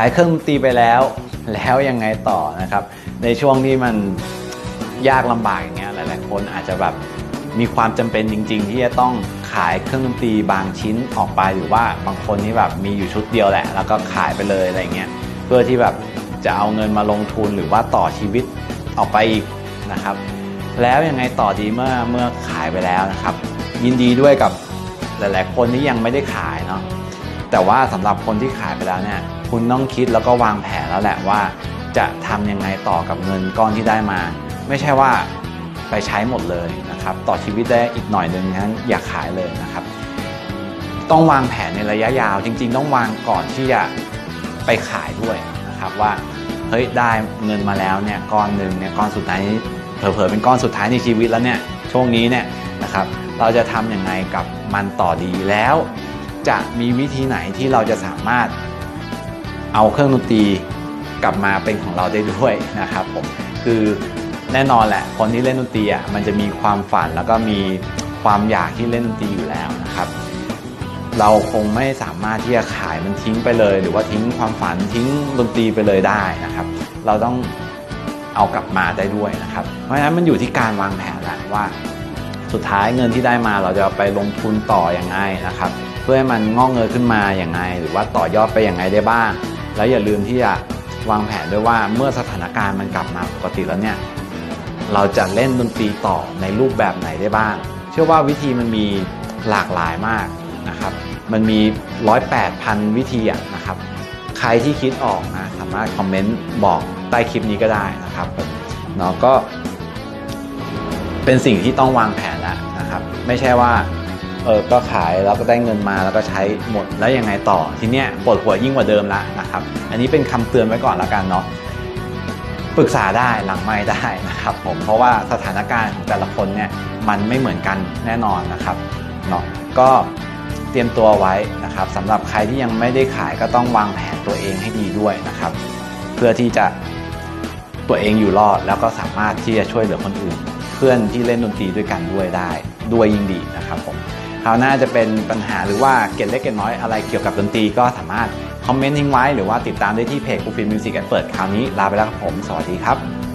ขายเครื่องดนตรีไปแล้ว แล้วยังไงต่อนะครับ ในช่วงที่มันยากลำบากอย่างเงี้ยหลาย ๆ คนอาจจะแบบมีความจำเป็นจริง ๆ ที่จะต้องขายเครื่องดนตรีบางชิ้นออกไปหรือว่าบางคนนี่แบบมีอยู่ชุดเดียวแหละ แล้วก็ขายไปเลยอะไรเงี้ยเพื่อที่แบบจะเอาเงินมาลงทุนหรือว่าต่อชีวิตออกไปอีกนะครับ แล้วยังไงต่อดีเมื่อเมื่อขายไปแล้วนะครับ ยินดีด้วยกับหลาย ๆ คนที่ยังไม่ได้ขายเนาะแต่ว่าสำหรับคนที่ขายไปแล้วเนี่ย คุณต้องคิดแล้วก็วางแผนแล้วแหละว่า จะทำยังไงต่อกับเงินก้อนที่ได้มา ไม่ใช่ว่าไปใช้หมดเลยนะครับ ต่อชีวิตได้อีกหน่อยหนึ่งนั้นอย่าขายเลยนะครับ ต้องวางแผนในระยะยาว จริง ๆ ต้องวางก่อนที่จะไปขายด้วยนะครับว่าเฮ้ยได้เงินมาแล้วเนี่ยก้อนหนึ่งเนี่ยก้อนสุดท้ายนี้เผลอๆเป็นก้อนสุดท้ายในชีวิตแล้วเนี่ยช่วงนี้เนี่ยนะครับเราจะทำยังไงกับมันต่อดีแล้ว จะมีวิธีไหนที่เราจะสามารถ เอาเครื่องดนตรีกลับมาเป็นของเราได้ด้วยนะครับผมคือแน่นอนแหละคนที่เล่นดนตรีอะมันจะมีความฝันแล้วก็มีความอยากที่เล่นดนตรีอยู่แล้วนะครับเราคงไม่สามารถที่จะขายมันทิ้งไปเลย หรือว่าทิ้งความฝันทิ้งดนตรีไปเลยได้นะครับ เราต้องเอากลับมาได้ด้วยนะครับ เพราะฉะนั้นมันอยู่ที่การวางแผนแหละว่า สุดท้ายเงินที่ได้มาเราจะไปลงทุนต่ออยังไงนะครับ เพื่อให้มันงอกเงยขึ้นมาอย่างไง หรือว่าต่อยอดไปอย่างไงได้บ้าง แล้วอย่าลืมที่จะวางแผนด้วยว่าเมื่อสถานการณ์มันกลับมาปกติแล้วเนี่ยเราจะเล่นดนตรีต่อในรูปแบบไหนได้บ้าง เชื่อว่าวิธีมันมีหลากหลายมากนะครับ มันมีร้อยแปดพันวิธีอะนะครับ ใครที่คิดออกนะสามารถคอมเมนต์บอกใต้คลิปนี้ก็ได้นะครับเนาะก็เป็นสิ่งที่ต้องวางแผนแล้วนะครับ ไม่ใช่ว่า เออก็ขายแล้วก็ได้เงินมาแล้วก็ใช้หมดแล้วยังไงต่อ ทีเนี้ยปวดหัวยิ่งกว่าเดิมละนะครับ อันนี้เป็นคำเตือนไว้ก่อนแล้วกันเนาะปรึกษาได้หลังไม่ได้นะครับผมเพราะว่าสถานการณ์ของแต่ละคนเนี่ยมันไม่เหมือนกันแน่นอนนะครับเนาะก็เตรียมตัวไว้นะครับสำหรับใครที่ยังไม่ได้ขายก็ต้องวางแผนตัวเองให้ดีด้วยนะครับ เพื่อที่จะตัวเองอยู่รอดแล้วก็สามารถที่จะช่วยเหลือคนอื่น เพื่อนที่เล่นดนตรีด้วยกันด้วยได้ ด้วยยิ่งดีนะครับผม ราวหน้าจะเป็นปัญหาหรือว่าเกร็ดเล็กเกร็ดน้อยอะไรเกี่ยวกับดนตรีก็สามารถคอมเมนต์ทิ้งไว้หรือว่าติดตามได้ที่เพจปูฟิล์มมิวสิกแอนเปิดคราวนี้ลาไปแล้วครับผม สวัสดีครับ